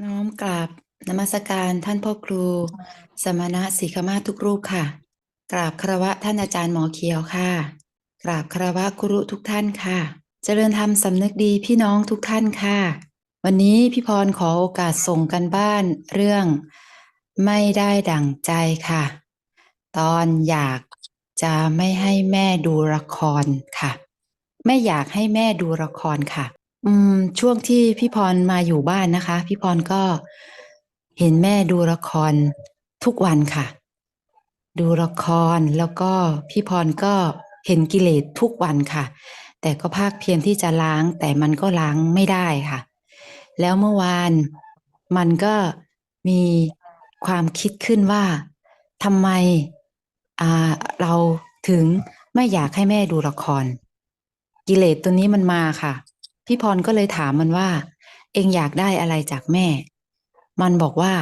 น้อมกราบนมัสการท่านพ่อครู สมณะสีขมาศทุกรูปค่ะ กราบคารวะท่านอาจารย์หมอเขียวค่ะ กราบคารวะครุทุกท่านค่ะ เจริญธรรมสำนึกดีพี่น้องทุกท่านค่ะ วันนี้พี่พรขอโอกาสส่งกันบ้านเรื่อง ไม่ได้ดั่งใจค่ะ ตอนอยากจะไม่ให้แม่ดูละครค่ะ ไม่อยากให้แม่ดูละครค่ะ อืม ช่วงที่พี่พรมาอยู่บ้านนะคะ พี่พรก็เห็นแม่ดูละครทุกวันค่ะ ดูละครแล้วก็พี่พรก็เห็นกิเลสทุกวันค่ะ แต่ก็ภาคเพียรที่จะล้าง แต่มันก็ล้างไม่ได้ค่ะ แล้วเมื่อวานมันก็มีความคิดขึ้นว่าทำไมอ่าเราถึงไม่อยากให้แม่ดูละคร กิเลสตัวนี้มันมาค่ะ พี่พรก็เลยถามมันว่า เองอยากได้อะไรจากแม่ มันบอกว่า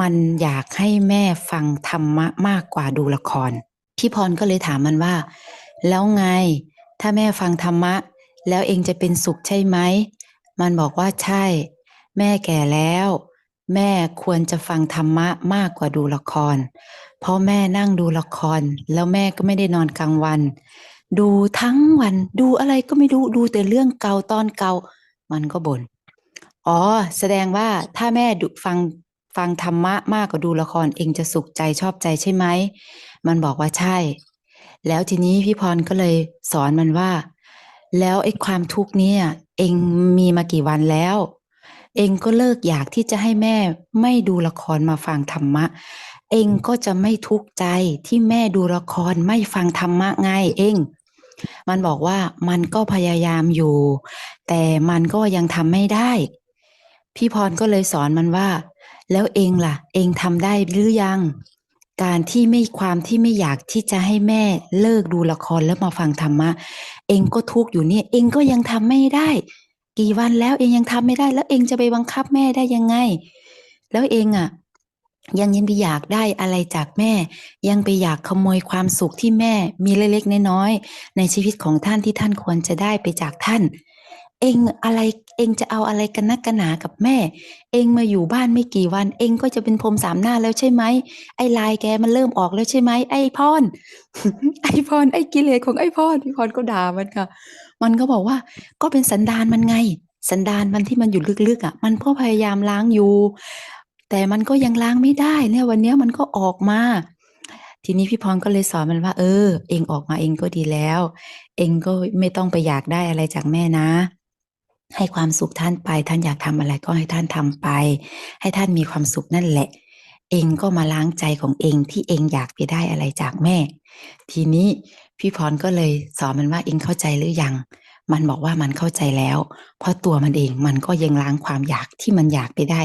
มันอยากให้แม่ฟังธรรมะมากกว่าดูละคร พี่พรก็เลยถามมันว่า แล้วไง ถ้าแม่ฟังธรรมะ แล้วเองจะเป็นสุขใช่ไหม มันบอกว่าใช่ แม่แก่แล้ว แม่ควรจะฟังธรรมะมากกว่าดูละคร เพราะแม่นั่งดูละคร แล้วแม่ก็ไม่ได้นอนกลางวัน ดูทั้งวันดูอะไรก็ไม่รู้ดูแต่เรื่องเก่าตอนเก่ามันก็บน่นอ๋อ แสดงว่าถ้าแม่ดูฟังฟังธรรมะมากกว่าดูละครเองจะสุขใจชอบใจใช่ไหม มันบอกว่าใช่ แล้วทีนี้พี่พรก็เลยสอนมันว่า แล้วไอ้ความทุกข์เนี่ย เองมีมากี่วันแล้ว เองก็เลิกอยากที่จะให้แม่ไม่ดูละครมาฟังธรรมะ เองก็จะไม่ทุกข์ใจที่แม่ดูละครไม่ฟังธรรมะไงเอง มันบอกว่ามันก็พยายามอยู่ แต่มันก็ยังทำไม่ได้ พี่พรก็เลยสอนมันว่า แล้วเองล่ะ เองทำได้หรือยัง การที่ไม่ความที่ไม่อยากที่จะให้แม่เลิกดูละครแล้วมาฟังธรรมะ เองก็ทุกข์อยู่เนี่ย เองก็ยังทำไม่ได้ กี่วันแล้วเองยังทำไม่ได้ แล้วเองจะไปบังคับแม่ได้ยังไง แล้วเองอะ ยังยังไปอยากได้อะไรจากแม่ ยังไปอยากขโมยความสุขที่แม่มีเล็กๆน้อยๆในชีวิตของท่านที่ท่านควรจะได้ไปจากท่าน เองอะไรเองจะเอาอะไรกันนักกันหนากับแม่ เองมาอยู่บ้านไม่กี่วัน เองก็จะเป็นพรมสามหน้าแล้วใช่ไหมไอ้ลายแกมันเริ่มออกแล้วใช่ไหมไอ้พรไอ้พรไอ้กิเลสของไอ้พรพี่พรก็ด่ามันค่ะ มันก็บอกว่าก็เป็นสันดานมันไง สันดานมันที่มันอยู่ลึกๆอะ มันก็พยายามล้างอยู่ แต่มันก็ยังล้างไม่ได้เนี่ยวันนี้มันก็ออกมา ทีนี้พี่พรก็เลยสอนมันว่า เออ เองออกมาเองก็ดีแล้ว เองก็ไม่ต้องไปอยากได้อะไรจากแม่นะ ให้ความสุขท่านไป ท่านอยากทำอะไรก็ให้ท่านทำไป ให้ท่านมีความสุขนั่นแหละ เองก็มาล้างใจของเองที่เองอยากไปได้อะไรจากแม่ ทีนี้พี่พรก็เลยสอนมันว่าเองเข้าใจหรือยังมันบอกว่ามันเข้าใจแล้ว เพราะตัวมันเองมันก็ยังล้างความอยากที่มันอยากไปได้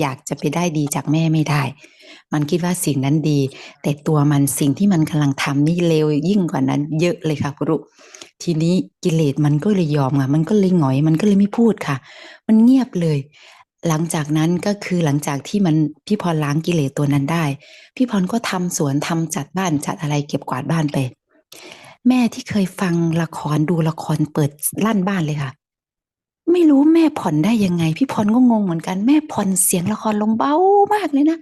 อยากจะไปได้ดีจากแม่ไม่ได้ มันคิดว่าสิ่งนั้นดี แต่ตัวมันสิ่งที่มันกำลังทำนี่เลวยิ่งกว่านั้น เยอะเลยค่ะครูทีนี้กิเลสมันก็เลยยอมค่ะ มันก็เลยหงอย มันก็เลยไม่พูดค่ะ มันเงียบเลย หลังจากนั้นก็คือหลังจากที่มันพี่พรล้างกิเลสตัวนั้นได้ พี่พรก็ทำสวนทำจัดบ้านจัดอะไรเก็บกวาดบ้านไป แม่ที่เคยฟังละครดูละครเปิดลั่นบ้านเลยค่ะ ไม่รู้แม่ผ่อนได้ยังไง พี่พรก็งงเหมือนกันแม่ผ่อนเสียงละครลงเบามากเลยนะ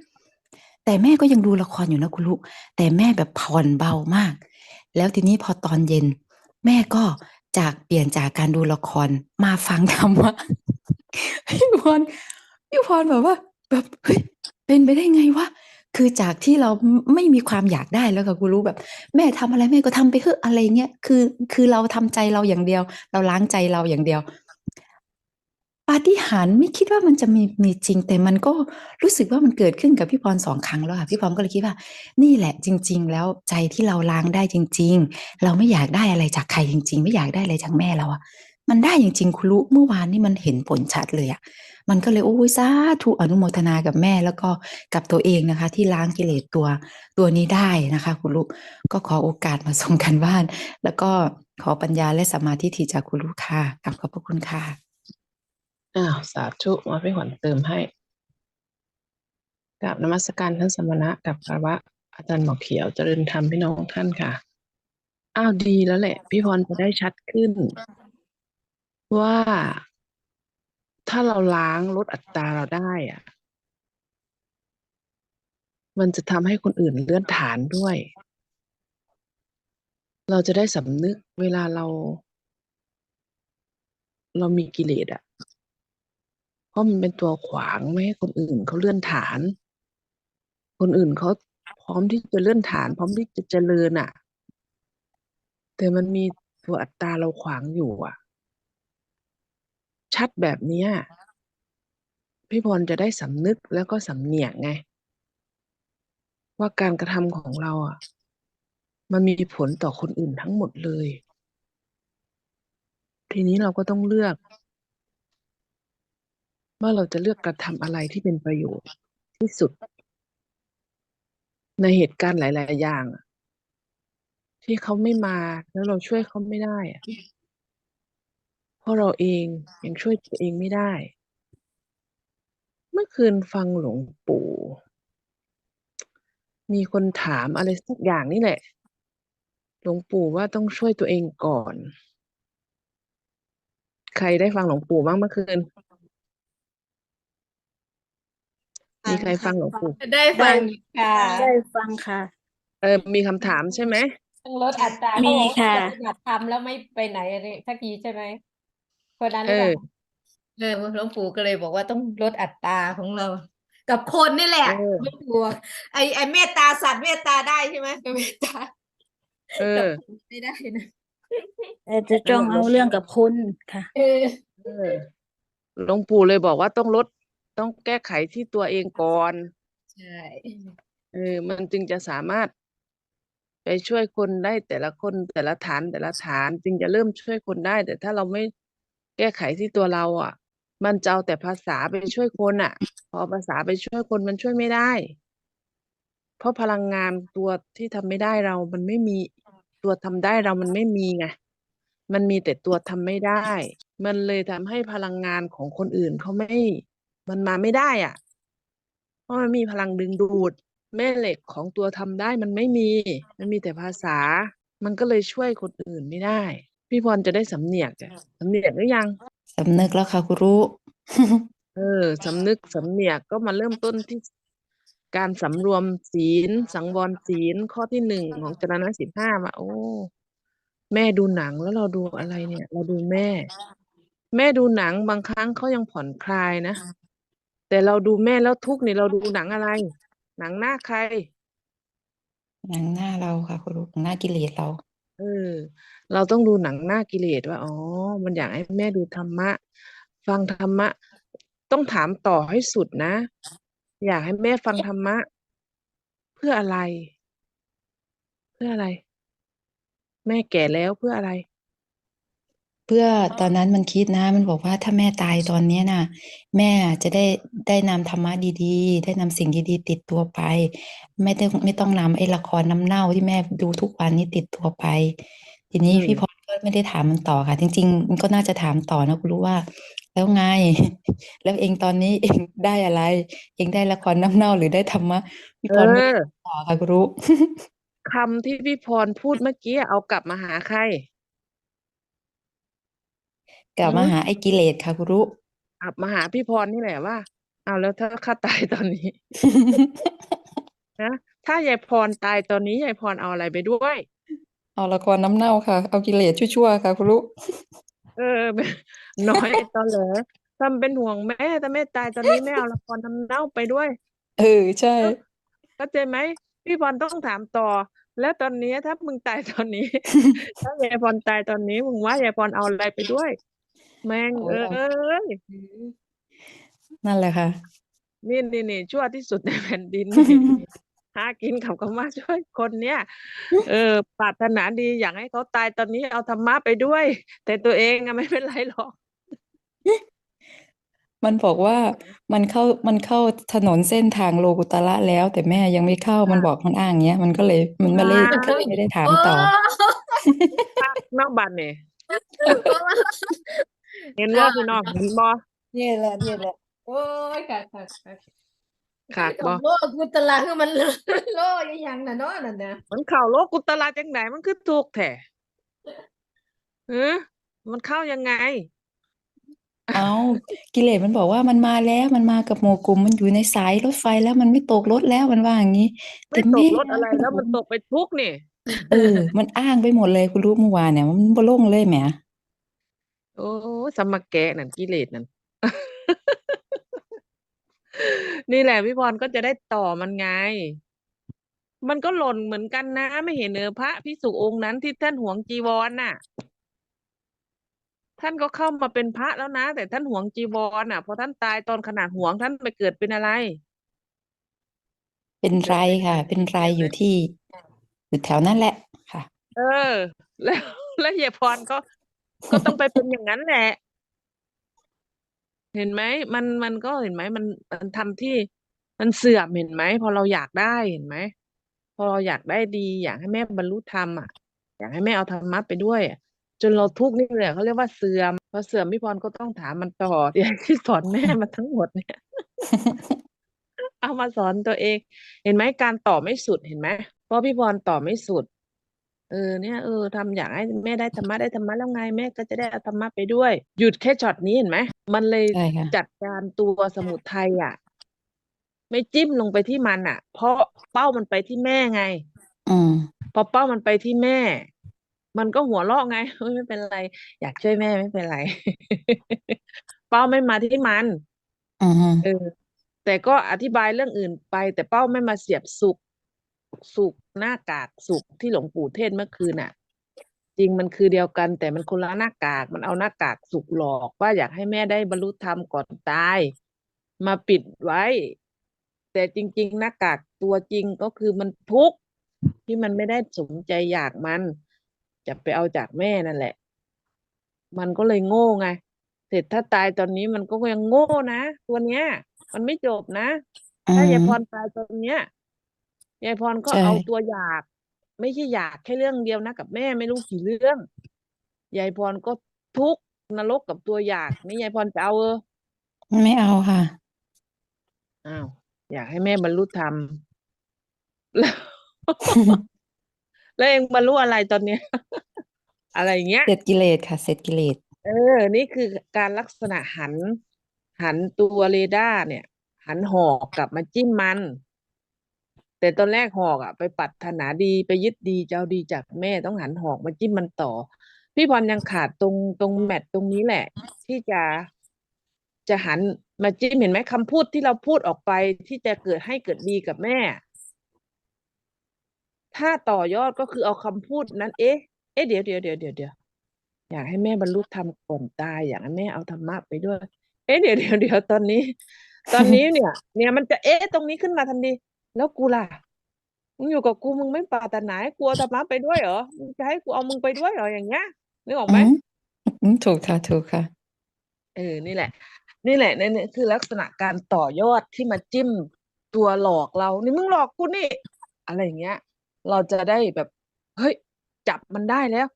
แต่แม่ก็ยังดูละครอยู่นะคุณลูกแต่แม่แบบผ่อนเบามาก แล้วทีนี้พอตอนเย็น แม่ก็จากเปลี่ยนจากการดูละครมาฟังธรรมะพี่พรพี่พรแบบว่า แบบเฮ้ยเป็นไปได้ไงวะคือจากที่เราไม่มีความอยากได้แล้วค่ะคุณรู้แบบ แม่ทำอะไรแม่ก็ทำไปเถออะไรเงี้ยคือ คือเราทำใจเราอย่างเดียว เราล้างใจเราอย่างเดียว ปาฏิหาริย์ไม่คิดว่ามันจะมีมีจริง แต่มันก็รู้สึกว่ามันเกิดขึ้นกับพี่พรสองครั้งแล้วค่ะพี่พรก็เลยคิดว่า นี่แหละจริง ๆ แล้วใจที่เราล้างได้จริง ๆ เราไม่อยากได้อะไรจากใครจริง ๆ ไม่อยากได้อะไรจากแม่เราอะมันได้จริงๆคุณรู้เมื่อวานนี่มันเห็นผลชัดเลยอะมันก็เลยโอ้ยสาธุอนุโมทนากับแม่แล้วก็กับตัวเองนะคะ ที่ล้างกิเลสตัวตัวนี้ได้นะคะ คุณลูกก็ขอโอกาสมาส่งกันบ้าน แล้วก็ขอปัญญาและสมาธิที่จากคุณลูกค่ะกลับขอบพระคุณค่ะ อ้าวสาธุมาพี่ขวัญเติมให้กราบนมัสการท่านสมณะกับคารวะอาจารย์หมอเขียวเจริญธรรมพี่น้องท่านค่ะ อ้าวดีแล้วแหละ พี่พรจะได้ชัดขึ้น ว่าถ้าเราล้างลดอัตราเราได้อะมันจะทำให้คนอื่นเลื่อนฐานด้วย เราจะได้สำนึกเวลาเรา เรามีกิเลสอะ ราะมันเป็นตัวขวางไม่ให้คนอื่นเขาเลื่อนฐาน คนอื่นเขาพร้อมที่จะเลื่อนฐาน พร้อมที่จะเจริญอะ แต่มันมีตัวอัตตราเราขวางอยู่อะ ชัดแบบเนี้ยพี่พรจะได้สำนึกแล้วก็สำเนียกไง ว่าการกระทำของเราอะ มันมีผลต่อคนอื่นทั้งหมดเลย ทีนี้เราก็ต้องเลือก ว่าเราจะเลือกกระทำอะไรที่เป็นประโยชน์ที่สุด ในเหตุการณ์หลาย ๆ อย่าง ที่เขาไม่มาแล้วเราช่วยเขาไม่ได้อะเพราะเราเองยังช่วยตัวเองไม่ได้ เมื่อคืนฟังหลวงปู่ มีคนถามอะไรสักอย่างนี่แหละ หลวงปู่ว่าต้องช่วยตัวเองก่อน ใครได้ฟังหลวงปู่บ้างเมื่อคืน มีใครฟังหลวงปู่ได้ฟังค่ะได้ฟังค่ะ เออมีคำถามใช่ไหมต้องลดอัตรามีเขาบอกว่าค่ะ ปฏิบัติธรรมแล้วไม่ไปไหนอะไรสักทีใช่ไหมคนนั้นหเอรือเปอล่าเออหลวงปู่ก็เลยบอกว่าต้องลดอัตราของเรา กับคนนี่แหละเออหลวงปู่บอกไอไอเมตตาสัตว์เมตตาได้ใช่ไหมเมตตาเออ ไม่ได้นะแต่จะจ้องเอาเรื่องกับคุณค่ะ เออ เออหลวงปู่เลยบอกว่าต้องลด ต้องแก้ไขที่ตัวเองก่อน ใช่ เออ มันจึงจะสามารถไปช่วยคนได้แต่ละคนแต่ละฐานแต่ละฐานจึงจะเริ่มช่วยคนได้ แต่ถ้าเราไม่แก้ไขที่ตัวเรา อะ มันจะเอาแต่ภาษาไปช่วยคนอะ พอภาษาไปช่วยคนมันช่วยไม่ได้ เพราะพลังงานตัวที่ทำไม่ได้เรา มันไม่มีตัวทำได้เรามันไม่มีไงมันมีแต่ตัวทำไม่ได้ มันเลยทำให้พลังงานของคนอื่นเขาไม่ มันมาไม่ได้อะ เพราะมันมีพลังดึงดูด แม่เหล็กของตัวทำได้มันไม่มี มันมีแต่ภาษา มันก็เลยช่วยคนอื่นไม่ได้ พี่พรจะได้สำเนียกอะสำเนียกหรือยัง สำนึกแล้วค่ะครูเออสำนึกสำเนียกก็มาเริ่มต้นที่การสำรวมศีล สังวรศีล ข้อที่หนึ่งของจรณะศีลห้ามาโอ้ แม่ดูหนังแล้วเราดูอะไรเนี่ย เราดูแม่ แม่ดูหนังบางครั้งเขายังผ่อนคลายนะ แต่เราดูแม่แล้วทุกข์นี่เราดูหนังอะไร หนังหน้าใคร หนังหน้าเราค่ะครูหนังหน้ากิเลสเรา เออ เราต้องดูหนังหน้ากิเลสว่าอ๋อ มันอยากให้แม่ดูธรรมะ ฟังธรรมะ ต้องถามต่อให้สุดนะ อยากให้แม่ฟังธรรมะ เพื่ออะไร เพื่ออะไร แม่แก่แล้วเพื่ออะไร เพื่อตอนนั้นมันคิดนะ มันบอกว่าถ้าแม่ตายตอนเนี้ยน่ะ แม่จะได้ได้นำธรรมะดีๆ ได้นำสิ่งดีๆ ติดตัวไป ไม่ต้องไม่ต้องนำไอ้ละครน้ำเน่าที่แม่ดูทุกวันนี้ติดตัวไป ทีนี้อืมพี่พรก็ไม่ได้ถามมันต่อค่ะ จริง ๆ มันก็น่าจะถามต่อนะคุณรู้ว่า แล้วไง แล้วเองตอนนี้เองได้อะไร เองได้ละครน้ำเน่าหรือได้ธรรมะพี่เอพรไม่ได้อต่อค่ะคุณรู้คำที่พี่พรพูดเมื่อกี้เอากลับมาหาใคร กลับอืมามหาไอ้กิเลสค่ะคุณรู้กลับมาหาพี่พรนี่แหละว่าเอาแล้วถ้าข้าตายตอนนี้ นะถ้ายายพรตายตอนนี้ยายพรเอาอะไรไปด้วย เอาละครน้ำเน่าค่ะ เอากิเลสชั่วๆค่ะคุณรู้เออน้อยตอนเหรอทำเป็นห่วงแม่ถ้าแม่ตายตอนนี้แม่เอาละครน้ำเน่าไปด้วย เออใช่เข้าใจไหมพี่พรต้องถามต่อ แล้วตอนนี้ถ้ามึงตายตอนนี้ ถ้ายายพรตายตอนนี้มึงว่ายายพรเอาอะไรไปด้วย แม่งเอาเอเอา้ยนั่นแหละค่ะ นี่นี่นี่ชั่วที่สุดในแผ่นดินนี่ หากินกับคำว่าช่วยคนเนี้ยเออปรารถนาดีอยากให้เขาตายตอนนี้เอาธรรมะไปด้วย แต่ตัวเองอะไม่เป็นไรหรอก มันบอกว่ามันเข้ามันเข้าถนนเส้นทางโลกุตระแล้ว แต่แม่ยังไม่เข้ามันบอกมันอ้างอย่างเงี้ยมันก็เลยมันไม่ได้ว้าวไม่ได้ถามโอ้ต่อ นอกบ้านเนี่ย เห็นว่าพี่น้องเห็นบ่เนี่ยแหละเนี่ยแหละโอ้ยค่ะค่ะค่ะขาดกับ่บโลกกุตละคือมันโลกอีหยังน่ะเนาะนั่นนะมันเข้าโลกุตละจังไหนมันคือถูกแท้เออมันเข้ายังไง เอากิเลสมันบอกว่ามันมาแล้วมันมากับหมู่กลุ่มมันอยู่ในสายรถไฟแล้วมันไม่ตกรถแล้วมันว่าอย่างนี้ไม่แต่ตแม่กรถอะไรแล้วมันตกไปทุกข์นี่ เออ มันอ้างไปหมดเลยคุณรู้เมื่อวานเนี่ย มันบ่ลงเลยแหม โอ้สมมาแกะนั่นกิเลสนั่น นี่แหละพี่พรก็จะได้ต่อมันไง มันก็หล่นเหมือนกันนะ ไม่เห็นเออพระภิกษุองค์นั้นที่ท่านหวงจีวรน่ะ ท่านก็เข้ามาเป็นพระแล้วนะ แต่ท่านหวงจีวรน่ะพอท่านตายตอนขนาดหวงท่านไปเกิดเป็นอะไร เป็นไรค่ะ เป็นไรอยู่ที่อยู่แถวนั้นแหละค่ะ เออ แล้วแล้วเฮียพรก็ ก็ต้องไปเป็นอย่างนั้นแหละ เห็นไหมมันมันก็เห็นไหมมันมันทำที่มันเสื่อมเห็นไหมพอเราอยากได้เห็นไหมพอเราอยากได้ดี อยากให้แม่บรรลุธรรมอะ อยากให้แม่เอาธรรมะไปด้วยอะจนเราทุกข์นี่แหละเขาเรียกว่าเสื่อมพอเสื่อมพี่พรก็ต้องถามมันต่ออย่างที่สอนแม่มาทั้งหมดเนี่ย เอามาสอนตัวเอง เห็นไหมการต่อไม่สุดเห็นไหมเพราะพี่พรต่อไม่สุด เออเนี่ยเออทำอยากให้แม่ได้ธรรมะได้ธรรมะแล้วไงแม่ก็จะได้เอาธรรมะไปด้วย หยุดแค่ช็อตนี้เห็นไหมมันเลยใช่ค่ะ จัดการตัวสมุทัยอะ ไม่จิ้มลงไปที่มันอะ เพราะเป้ามันไปที่แม่ไง อืม พอเป้ามันไปที่แม่ มันก็หัวเราะไง เฮ้ยไม่เป็นไร อยากช่วยแม่ไม่เป็นไร เป้าไม่มาที่มัน อืมเออ แต่ก็อธิบายเรื่องอื่นไป แต่เป้าไม่มาเสียบสุกสุก หน้ากากสุกที่หลวงปู่เทศเมื่อคืนน่ะ จริงมันคือเดียวกัน แต่มันคนละหน้ากากมันเอาหน้ากากสุกหลอกว่าอยากให้แม่ได้บรรลุธรรมก่อนตาย มาปิดไว้ แต่จริง ๆ หน้ากากตัวจริงก็คือมันทุกข์ที่มันไม่ได้สมใจอยากมัน จะไปเอาจากแม่นั่นแหละ มันก็เลยโง่ไงเสร็จถ้าตายตอนนี้มันก็ยังโง่นะ ตัวเนี้ย มันไม่จบนะ ถ้ายายพรตายตอนเนี้ย ยายพรก็ใช่ เอาตัวอยาก ไม่ใช่อยากแค่เรื่องเดียวนะกับแม่ไม่รู้กี่เรื่องยายพรก็ทุกข์นรกกับตัวอยากนี่ยายพรจะเอาเออไม่เอาค่ะ อ้าวอยากให้แม่บรรลุธรรมแล้ว แล้วเองบรรลุอะไรตอนเนี้ย อะไรอย่างเงี้ย เสร็จกิเลสค่ะ เสร็จกิเลสเออ นี่คือการลักษณะหัน หันตัวเรดาร์เนี่ย หันหอกกลับมาจิ้มมัน แต่ตอนแรกหอกอะไปปรารถนาดีไปยึดดีจะเอาดีจากแม่ต้องหันหอกมาจิ้มมันต่อ พี่พรยังขาดตรงตรงแมตช์ตรงนี้แหละ ที่จะจะหันมาจิ้มเห็นไหมคำพูดที่เราพูดออกไปที่จะเกิดให้เกิดดีกับแม่ ถ้าต่อยอดก็คือเอาคำพูดนั้น เอ๊ะเอ๊ะเดี๋ยวเดี๋ยวเดี๋ยวเดี๋ยวเดี๋ยวอยากให้แม่บรรลุธรรมก่อนตายอยากให้แม่เอาธรรมะไปด้วย เอ๊ะเดี๋ยวเดี๋ยวเดี๋ยวตอนนี้ ตอนนี้เนี่ย เนี่ยมันจะเอ๊ะตรงนี้ขึ้นมาทันที แล้วกูล่ะ มึงอยู่กับกูมึงไม่ปรารถนาให้กูเอาธรรมะไปด้วยเหรอ มึงจะให้กูเอามึงไปด้วยเหรออย่างเงี้ยนึกออกไหม อืมอืมถูกค่ะถูกค่ะ เออ นี่แหละ นี่แหละนี่นี่คือลักษณะการต่อยอดที่มาจิ้มตัวหลอกเรา นี่มึงหลอกกูนี่ อะไรอย่างเงี้ย เราจะได้แบบ เฮ้ย จับมันได้แล้ว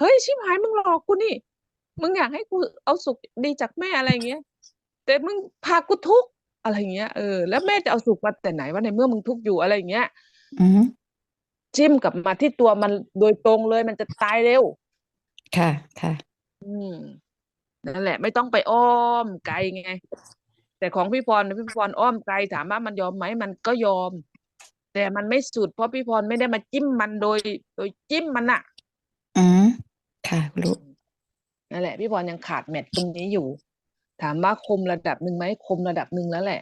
เฮ้ย ชิบหายมึงหลอกกูนี่ มึงอยากให้กูเอาสุขดีจากแม่อะไรอย่างเงี้ย แต่มึงพากูทุกข์ อะไรอย่างเงี้ย เออ แล้วแม่จะเอาสุขมาแต่ไหนวะในเมื่อมึงทุกข์อยู่อะไรอย่างเงี้ย อืมจิ้มกลับมาที่ตัวมันโดยตรงเลยมันจะตายเร็ว ค่ะ ค่ะ อืมนั่นแหละ ไม่ต้องไปอ้อมไกลไง แต่ของพี่พรพี่พรอ้อมไกลถามว่ามันยอมไหมมันก็ยอม แต่มันไม่สุดเพราะพี่พรไม่ได้มาจิ้มมันโดย โดยจิ้มมันอะอืมค่ะคุณรู้นั่นแหละ พี่พรยังขาดแมตช์ตรงนี้อยู่ ถามว่าคมระดับหนึ่งไหมคมระดับหนึ่งแล้วแหละ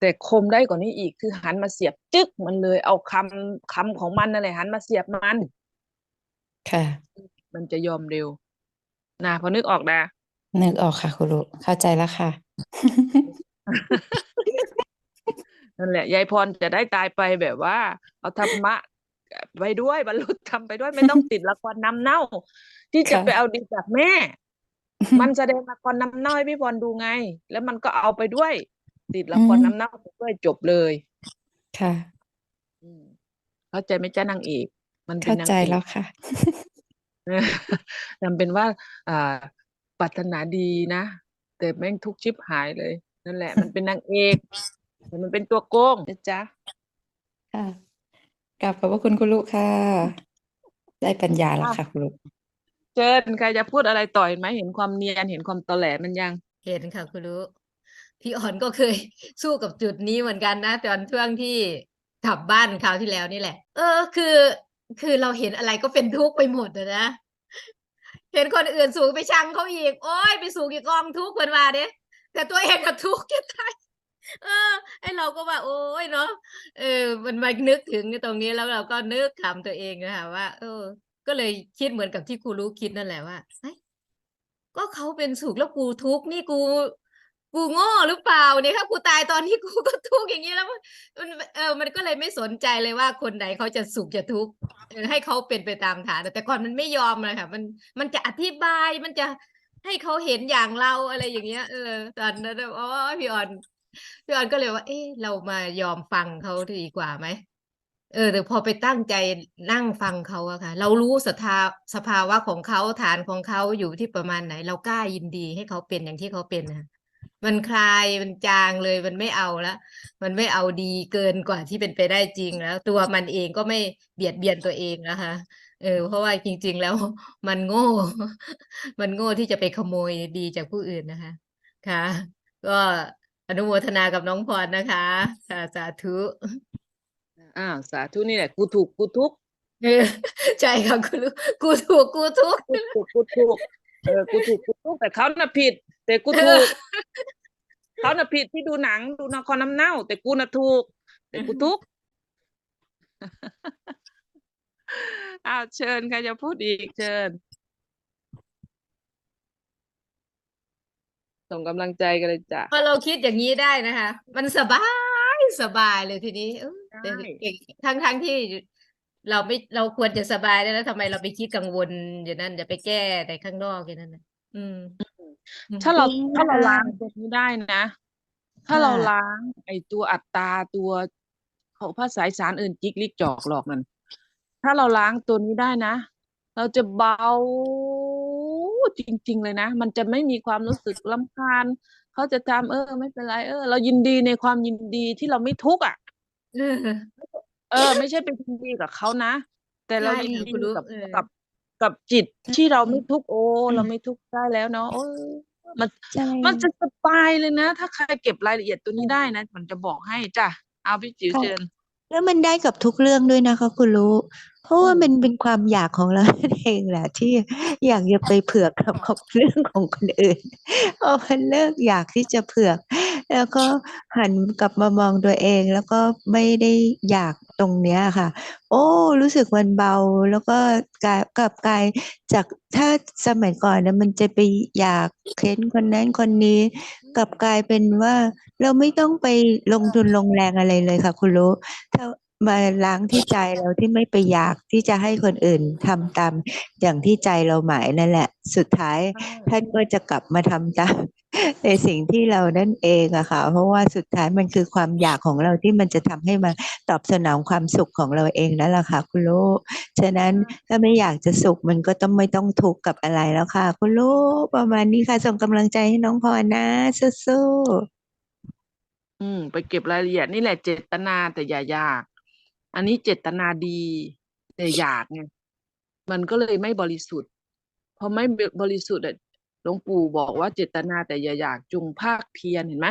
แต่คมได้กว่านี้อีกคือหันมาเสียบจึ๊กมันเลย เอาคำคำของมันนั่นแหละหันมาเสียบมัน ค่ะ มันจะยอมเร็วนะพอนึกออกนะนึกออกค่ะคุณรู้เข้าใจแล้วค่ะนั่นแหละยายพรจะได้ตายไปแบบว่า เอาธรรมะไปด้วยบรรลุธรรมไปด้วยไม่ต้องติดละครนำเน่า ที่จะค่ะไปเอาดีจากแม่ มันแสดงละครนำเน่าให้พี่พรดูไง แล้วมันก็เอาไปด้วย ติดละครอืมนำเน่าไปด้วยจบเลยค่ะ อืมเข้าใจไหมจ้านางเอกมันเป็นเข้านางใจเอก แล้วค่ะ ทำเป็นว่า อ่าปรารถนาดีนะ แต่แม่งทุกข์ชิบหายเลย นั่นแหละ มันเป็นนางเอกแต่มันเป็นตัวโกงนะจ๊ะ ค่ะกลับขอบพระคุณคุณลูกค่ะ ได้ปัญญาแล้วอะค่ะคุณลูก เชิญใครจะพูดอะไรต่อเห็นไหมเห็นความเนียนเห็นความตอแหลมันยัง เห็นค่ะคุณรู้ พี่อ่อนก็เคยสู้กับจุดนี้เหมือนกันนะตอนช่วงที่กลับบ้านคราวที่แล้วนี่แหละ เออ คือ คือเราเห็นอะไรก็เป็นทุกข์ไปหมดนะ เห็นคนอื่นสูงไปชังเขาอีก โอ้ยไปสูงอีกกองทุกข์คนว่าเด้แต่ตัวเองก็ทุกข์จะตายเออ ไอเราก็ว่า โอ้ยเนาะเออ มันมานึกถึงตรงนี้แล้วเราก็นึกคำตัวเองนะคะว่า เออ ก็เลยคิดเหมือนกับที่ครูรู้คิดนั่นแหละว่าเฮ้ยก็เขาเป็นสุขแล้วกูทุกข์นี่กู กูโง่หรือเปล่าเนี่ยถ้ากูตายตอนนี้กูก็ทุกข์อย่างนี้แล้วมันเออมันก็เลยไม่สนใจเลยว่าคนไหนเขาจะสุขจะทุกข์ให้เขาเป็นไปตามฐานแต่ก่อนมันไม่ยอมเลยค่ะ มันมันจะอธิบายมันจะให้เขาเห็นอย่างเราอะไรอย่างเงี้ยเออตอนนั้นอ๋อพี่ออนพี่ออนก็เลยว่า เอ๊ะเรามายอมฟังเขาดีกว่าไหม เออแต่พอไปตั้งใจนั่งฟังเขาอะค่ะ เรารู้สภาสภาวะของเขาฐานของเขาอยู่ที่ประมาณไหน เรากล้ายินดีให้เขาเป็นอย่างที่เขาเป็นนะมันคลายมันจางเลยมันไม่เอาละมันไม่เอาดีเกินกว่าที่เป็นไปได้จริงแล้ว ตัวมันเองก็ไม่เบียดเบียนตัวเองนะคะเออเพราะว่าจริง ๆ แล้วมันโง่ มันโง่ที่จะไปขโมยดีจากผู้อื่นนะคะค่ะ ก็อนุโมทนากับน้องพรนะคะค่ะสาธุ อ้าวสาธุนี่แหละกูถูกกูทุกข์เออใช่ค่ะคุณรู้กูถูกกูทุกข์กูถูกกูถูกเออกูถูกกูทุกข์แต่เขาน่ะผิด แต่กูถูกเขาน่ะผิดที่ดูหนังดูละครน้ำเน่า แต่กูน่ะถูก แต่กูทุกข์อ้าวเชิญใครจะพูดอีกเชิญส่งกำลังใจกันเลยจ้ะพอเราคิดอย่างนี้ได้นะคะ มันสบายสบายเลยทีนี้เออแต่ใช่เก่ง ทั้งทั้งที่เราไม่เราควรจะสบายได้แล้วทำไมเราไปคิดกังวลอย่างนั้นจะไปแก้ในข้างนอกอย่างนั้นนะอืม ถ้าเราจริงถ้าเราค่ะล้างตัวนี้ได้นะ ถ้าเราค่ะล้างไอ้ตัวอัตตาตัวของภาษาอีสารอื่นจิกลิกจอกหลอกนั่นถ้าเราล้างตัวนี้ได้นะ เราจะเบาจริง ๆ เลยนะ มันจะไม่มีความรู้สึกรำคาญเขาจะทำเออ ไม่เป็นไรเออ เรายินดีในความยินดีที่เราไม่ทุกข์อะ เออ เออ ไม่ใช่ไปยินดีกับเขานะ แต่เราใช่ยินค่ะดีคุณรู้กับเออ กับกับจิตที่เราไม่ทุกข์โอ้เราไม่ทุกข์ได้แล้วเนาะโอ้มันใช่ มันจะสบายเลยนะ ถ้าใครเก็บรายละเอียดตัวนี้ได้นะมันจะบอกให้จ้ะเอาพี่จิ๋วค่ะเชิญแล้วมันได้กับทุกเรื่องด้วยนะคะคุณรู้ เพราะว่ามันเป็นความอยากของเราเองแหละที่อยากจะไปเผือกกับกับเรื่องของคนอื่นพอมันเลิกอยากที่จะเผือก แล้วก็หันกลับมามองตัวเอง แล้วก็ไม่ได้อยากตรงเนี้ยค่ะ โอ้ รู้สึกมันเบา แล้วก็กลายกลับกลายจากถ้าสมัยก่อนนะมันจะไปอยากเค้นคนนั้นคนนี้กลับกลายเป็นว่าเราไม่ต้องไปลงทุนลงแรงอะไรเลยค่ะ คุณรู้ถ้ามาล้างที่ใจเราที่ไม่ไปอยากที่จะให้คนอื่นทำตามอย่างที่ใจเราหมายนั่นแหละ สุดท้ายท่านก็จะกลับมาทำตาม ในสิ่งที่เรานั่นเองอะค่ะ เพราะว่าสุดท้ายมันคือความอยากของเราที่มันจะทำให้มาตอบสนองความสุขของเราเองนั่นแหละค่ะ คุณลูกฉะนั้นถ้าไม่อยากจะสุขมันก็ต้องไม่ต้องทุกข์กับอะไรแล้วค่ะ คุณลูกประมาณนี้ค่ะส่งกำลังใจให้น้องพรนะสู้ๆอืม ไปเก็บรายละเอียดนี่แหละเจตนาแต่อย่าอยาก อันนี้เจตนาดีแต่อยากไงมันก็เลยไม่บริสุทธิ์พอไม่บริสุทธิ์อะ หลวงปู่บอกว่าเจตนาแต่อย่าอยากจงภาคเพียรเห็นไหม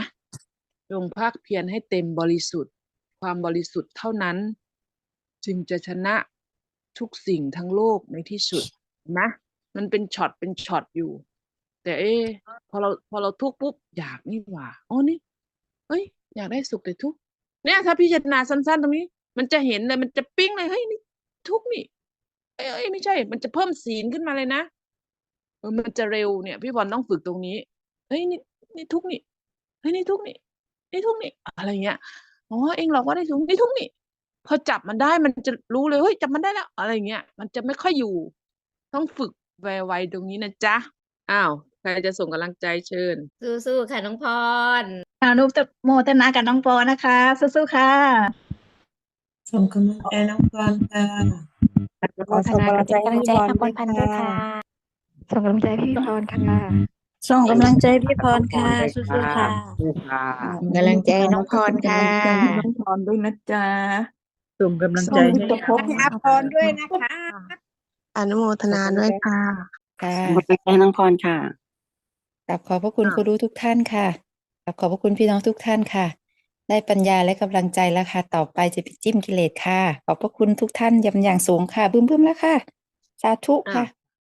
จงภาคเพียรให้เต็มบริสุทธิ์ ความบริสุทธิ์เท่านั้น จึงจะชนะทุกสิ่งทั้งโลกในที่สุดนไหมมันเป็นช็อตเป็นช็อตอยู่ แต่เอ๊ะพอเราพอเราทุกปุ๊บอยากนี่หว่าอ๋อนี่เฮ้ย อยากได้สุขแต่ทุกเนี่ยถ้าพิจารณาสั้น ๆ ตรงนี้ มันจะเห็นเลยมันจะปิ้งเลยเฮ้ยนี่ทุกนี่เอ้ยเอ้ยไม่ใช่ มันจะเพิ่มศีลขึ้นมาเลยนะ เออมันจะเร็วเนี่ย พี่บอลต้องฝึกตรงนี้เฮ้ยนี่นี่ทุกข์นี่เฮ้ยนี่ทุกข์นี่นี่ทุกข์นี่อะไรเงี้ยอ๋อเองหลอกว่าได้ทุกข์นี่ทุกข์นี่พอจับมันได้มันจะรู้เลยเฮ้ยจับมันได้แล้ว อะไรเงี้ยมันจะไม่ค่อยอยู่ ต้องฝึกไวๆตรงนี้นะจ๊ะอ้าวใครจะส่งกำลังใจเชิญ สู้ๆค่ะน้องพรอนุโมทนากับน้องปอนะคะ สู้ๆค่ะ ส่งกำลังใจน้องพรค่ะ ขอส่งกำลังใจให้พี่พรด้วยค่ะ ส่งกำลังใจให้พี่พรค่ะส่งกำลังใจพี่พรค่ะสู้ๆค่ะกำลังใจน้องพรค่ะน้องพรด้วยนะจ๊ะส่งกำลังใจให้ส่งอาพรด้วยนะคะอนุโมทนาด้วยค่ะค่ะกำลังใจน้องพรค่ะกราบขอบพระคุณอ้าวครูรู้ทุกท่านค่ะกราบขอบพระคุณพี่น้องทุกท่านค่ะ ได้ปัญญาและกำลังใจแล้วค่ะต่อไปจะไปจิ้มกิเลสค่ะ ขอบพระคุณทุกท่านยำอย่างสูงค่ะ บึ้มๆแล้วค่ะ สาธุอ้าวค่ะ